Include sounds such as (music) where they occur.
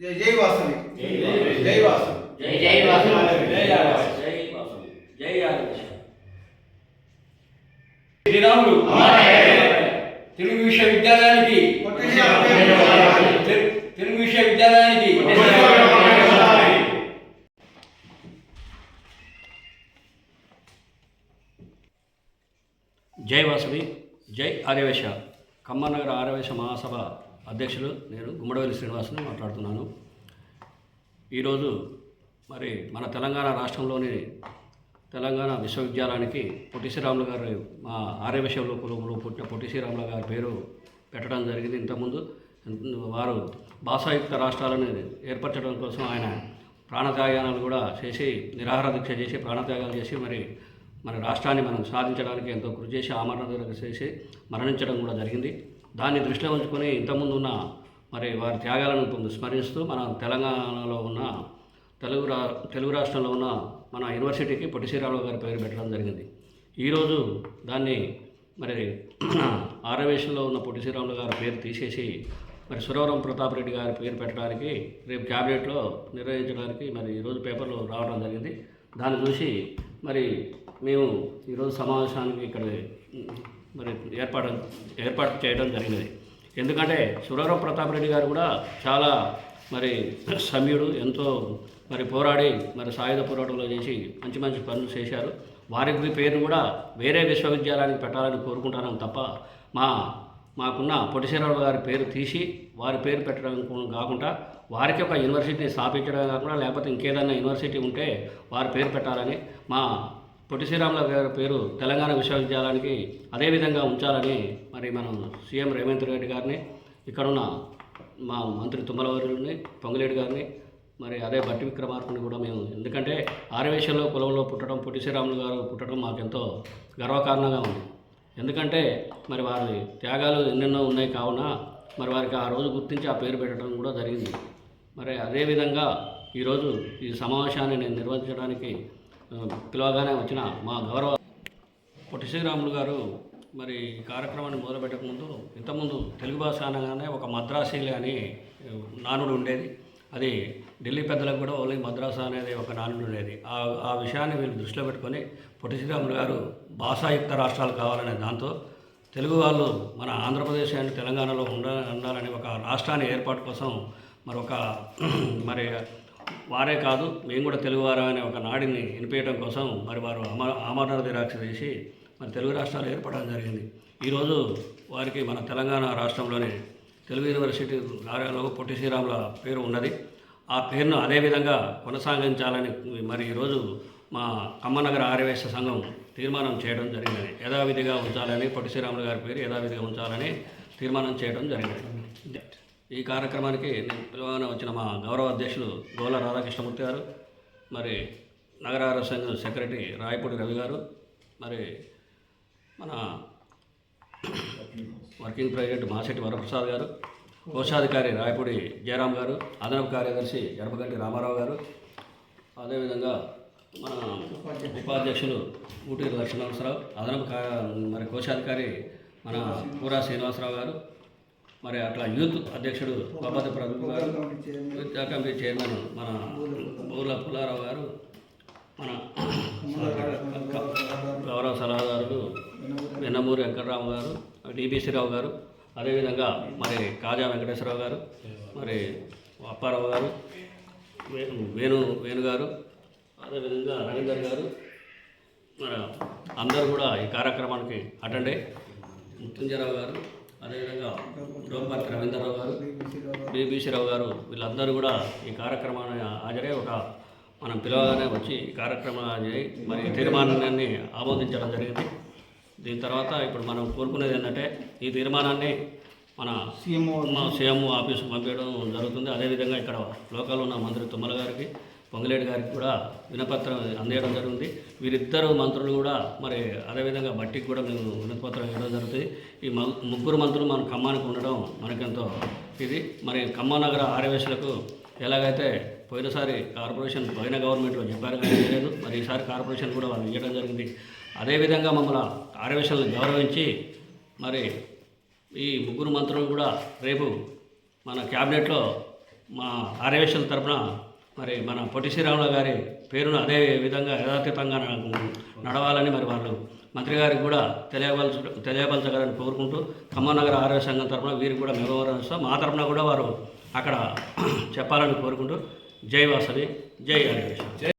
జై వాసు జై వాసవి. జై జై తెలుగు విశ్వవిద్యాలయానికి. తెలుగు విశ్వవిద్యాలయానికి. జై వాసవి. జై ఆర్యవేశ ఖమ్మనగర్ ఆర్యవేశ మహాసభ. అధ్యక్షులు నేను గుమ్మడవల్లి శ్రీనివాసును మాట్లాడుతున్నాను. ఈరోజు మరి మన తెలంగాణ రాష్ట్రంలోని తెలంగాణ విశ్వవిద్యాలయానికి పొట్టి శ్రీరాములు గారు మా ఆర్యవేశంలో కులంలో పుట్టిన పొట్టి శ్రీరాములు గారి పేరు పెట్టడం జరిగింది ఇంతకుముందు. వారు భాషాయుక్త రాష్ట్రాలను ఏర్పరచడం కోసం ఆయన ప్రాణత్యాగాలు కూడా చేసి నిరాహార దీక్ష చేసి ప్రాణత్యాగాలు చేసి మరి మన రాష్ట్రాన్ని మనం సాధించడానికి ఎంతో కృషి చేసి ఆమరణ చేసి మరణించడం కూడా జరిగింది. దాన్ని దృష్టిలో ఉంచుకొని ఇంతకుముందు ఉన్న మరి వారి త్యాగాలను స్మరిస్తూ మన తెలంగాణలో ఉన్న తెలుగు రా తెలుగు రాష్ట్రంలో ఉన్న మన యూనివర్సిటీకి పొట్టి శ్రీరాములు గారి పేరు పెట్టడం జరిగింది. ఈరోజు దాన్ని మరి (clears throat) ఆరవేషంలో ఆరవేశంలో ఉన్న పొట్టి శ్రీరాములు గారి పేరు తీసేసి మరి సురవరం ప్రతాప్ రెడ్డి గారి పేరు పెట్టడానికి రేపు క్యాబినెట్లో నిర్వహించడానికి మరి ఈరోజు పేపర్లో రావడం జరిగింది. దాన్ని చూసి మరి మేము ఈరోజు సమావేశానికి ఇక్కడ మరి ఏర్పాటు ఏర్పాటు చేయడం జరిగినది. ఎందుకంటే సురవరం ప్రతాప్ రెడ్డి గారు కూడా చాలా మరి సమయుడు ఎంతో మరి పోరాడి మరి సాయుధ పోరాటంలో చేసి మంచి మంచి పనులు చేశారు. వారికి పేరు కూడా వేరే విశ్వవిద్యాలయానికి పెట్టాలని కోరుకుంటున్నాం తప్ప మా మాకున్న పొట్టిశ్రీరావు గారి పేరు తీసి వారి పేరు పెట్టడం కాకుండా వారికి ఒక యూనివర్సిటీని స్థాపించడం కాకుండా లేకపోతే ఇంకేదైనా యూనివర్సిటీ ఉంటే వారి పేరు పెట్టాలని మా పొట్టి శ్రీరాముల గారి పేరు తెలంగాణ విశ్వవిద్యాలయానికి అదేవిధంగా ఉంచాలని మరి మనం సీఎం రేవంత్ రెడ్డి గారిని ఇక్కడున్న మా మంత్రి తుమ్మలవారిని పొంగులేడు గారిని మరి అదే భట్టి విక్రమార్కుని కూడా మేము ఎందుకంటే ఆరవేశంలో కులంలో పుట్టడం పొట్టి శ్రీరాములు గారు పుట్టడం మాకెంతో గర్వకారణంగా ఉంది. ఎందుకంటే మరి వారి త్యాగాలు ఎన్నెన్నో ఉన్నాయి కావున మరి వారికి ఆ రోజు గుర్తించి ఆ పేరు పెట్టడం కూడా జరిగింది. మరి అదేవిధంగా ఈరోజు ఈ సమావేశాన్ని నేను నిర్వహించడానికి పిలవగానే వచ్చిన మా గౌరవ పొట్టి శ్రీరాములు గారు మరి ఈ కార్యక్రమాన్ని మొదలుపెట్టకముందు ఇంతకుముందు తెలుగు భాష అనగానే ఒక మద్రాసీలే అని నానుడు ఉండేది. అది ఢిల్లీ పెద్దలకు కూడా ఓన్లీ మద్రాసా అనేది ఒక నానుడు ఉండేది. ఆ ఆ విషయాన్ని వీళ్ళు దృష్టిలో పెట్టుకొని పొట్టి శ్రీరాములు గారు భాషాయుక్త రాష్ట్రాలు కావాలనే దాంతో తెలుగు వాళ్ళు మన ఆంధ్రప్రదేశ్ అండ్ తెలంగాణలో ఉండ ఉండాలని ఒక రాష్ట్రాన్ని ఏర్పాటు కోసం మరొక (clears throat) మరి వారే కాదు మేము కూడా తెలుగువారం అనే ఒక నాడిని వినిపించడం కోసం మరి వారు అమ ఆమరణ దీరాక్ష చేసి మరి తెలుగు రాష్ట్రాలు ఏర్పడడం జరిగింది. ఈరోజు వారికి మన తెలంగాణ రాష్ట్రంలోని తెలుగు యూనివర్సిటీ కార్యాలయంలో పొట్టి శ్రీరాముల పేరు ఉన్నది. ఆ పేరును అదేవిధంగా కొనసాగించాలని మరి ఈరోజు మా కమ్మనగర ఆర్యవేశ సంఘం తీర్మానం చేయడం జరిగినది. యథావిధిగా ఉంచాలని పొట్టి శ్రీరాములు గారి పేరు యథావిధిగా ఉంచాలని తీర్మానం చేయడం జరిగినది. ఈ కార్యక్రమానికి నేను పిలువగానే వచ్చిన మా గౌరవ అధ్యక్షులు గోల రాధాకృష్ణమూర్తి గారు మరి నగర ఆరోగ్య సంఘం సెక్రటరీ రాయపూడి రవి గారు మరి మన వర్కింగ్ ప్రెసిడెంట్ మాసెట్టి వరప్రసాద్ గారు కోశాధికారి రాయపూడి జయరాం గారు అదనపు కార్యదర్శి ఎడపగంటి రామారావు గారు అదేవిధంగా మన ఉపాధ్యక్షులు ఊటూరి లక్ష్మణరావు అదనపు కా మరి కోశాధికారి మన పూరా శ్రీనివాసరావు గారు మరి అట్లా యూత్ అధ్యక్షుడు బాబాది ప్రభు గారు విద్యా కమిటీ చైర్మన్ మన బూర్ల పుల్లారావు గారు మన గౌరవ సలహాదారులు వెన్నమూరి వెంకటరావు గారు డిబిసిరావు గారు అదేవిధంగా మరి కాజా వెంకటేశ్వరరావు గారు మరి అప్పారావు గారు వేణు వేణు గారు అదేవిధంగా రవీందర్ గారు మన అందరూ కూడా ఈ కార్యక్రమానికి అటెండ్ అయ్యి మృత్యుంజయరావు గారు అదేవిధంగా రోపర్తి రవీంద్రరావు గారు బీబీసీ రావు గారు వీళ్ళందరూ కూడా ఈ కార్యక్రమాన్ని హాజరై ఒక మనం పిలవగానే వచ్చి ఈ కార్యక్రమాన్ని మరి తీర్మానాన్ని ఆమోదించడం జరిగింది. దీని తర్వాత ఇప్పుడు మనం కోరుకునేది ఏంటంటే ఈ తీర్మానాన్ని మన మా సీఎం ఆఫీస్కి పంపించడం జరుగుతుంది. అదేవిధంగా ఇక్కడ లోకల్ ఉన్న మంత్రి తుమ్మల గారికి పొంగలేడు గారికి కూడా వినపత్రం అందేయడం జరిగింది వీరిద్దరు మంత్రులు కూడా మరి అదేవిధంగా బట్టికి కూడా మేము వినపత్రం ఇవ్వడం జరుగుతుంది. ఈ మ- ముగ్గురు మంత్రులు మన ఖమ్మానికి ఉండడం మనకెంతో ఇది. మరి ఖమ్మం నగర ఆర్యవేశులకు ఎలాగైతే పోయినసారి కార్పొరేషన్ పోయిన గవర్నమెంట్లో చెప్పారు కానీ లేదు మరి ఈసారి కార్పొరేషన్ కూడా వాళ్ళు ఇవ్వడం జరిగింది. అదేవిధంగా మమ్మల్ని ఆర్యవేశాలను గౌరవించి మరి ఈ ముగ్గురు మంత్రులు కూడా రేపు మన క్యాబినెట్లో మా ఆర్యవేశల తరఫున మరి మన పొట్టి శ్రీరాములు గారి పేరును అదే విధంగా యథాతీతంగా నడవాలని మరి వాళ్ళు మంత్రి గారికి కూడా తెలియవలస తెలియపరచగలని కోరుకుంటూ ఖమ్మనగర ఆరోగ్య సంఘం తరఫున వీరికి కూడా మెమోరం మా తరఫున కూడా వారు అక్కడ చెప్పాలని కోరుకుంటూ జై వాసవి జై ఆరోగ్య